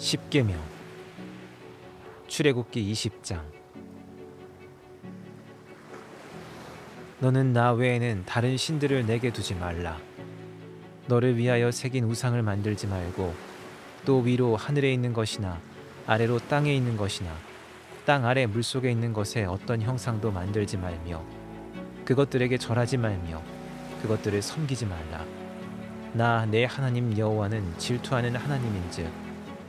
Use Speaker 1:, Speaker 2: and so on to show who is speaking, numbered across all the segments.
Speaker 1: 십계명. 출애굽기 20장. 너는 나 외에는 다른 신들을 내게 두지 말라. 너를 위하여 새긴 우상을 만들지 말고 또 위로 하늘에 있는 것이나 아래로 땅에 있는 것이나 땅 아래 물속에 있는 것에 어떤 형상도 만들지 말며 그것들에게 절하지 말며 그것들을 섬기지 말라. 나 내 하나님 여호와는 질투하는 하나님인즉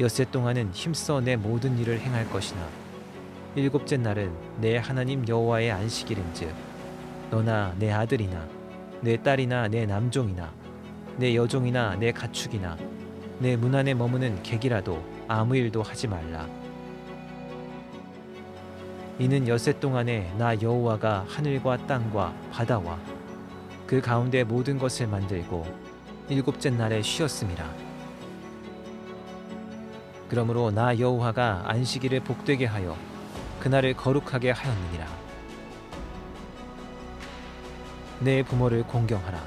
Speaker 1: 엿새 동안은 힘써 내 모든 일을 행할 것이나. 일곱째 날은 내 하나님 여호와의 안식일인즉 너나 내 아들이나 내 딸이나 내 남종이나 내 여종이나 내 가축이나 내 문 안에 머무는 객이라도 아무 일도 하지 말라. 이는 엿새 동안에 나 여호와가 하늘과 땅과 바다와 그 가운데 모든 것을 만들고 일곱째 날에 쉬었음이라 그러므로 나 여호와가 안식일을 복되게 하여 그날을 거룩하게 하였느니라. 내 부모를 공경하라.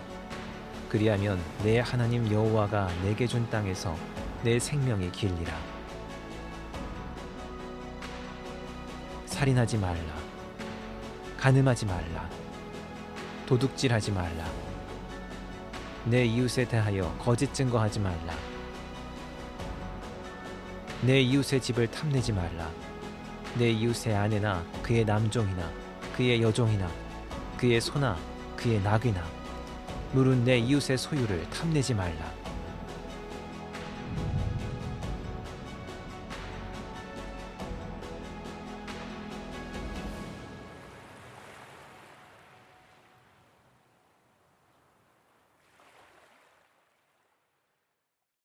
Speaker 1: 그리하면 내 하나님 여호와가 내게 준 땅에서 내 생명이 길리라. 살인하지 말라. 간음하지 말라. 도둑질하지 말라. 내 이웃에 대하여 거짓 증거하지 말라. 내 이웃의 집을 탐내지 말라. 내 이웃의 아내나 그의 남종이나 그의 여종이나 그의 소나 그의 낙이나 물은 내 이웃의 소유를 탐내지 말라.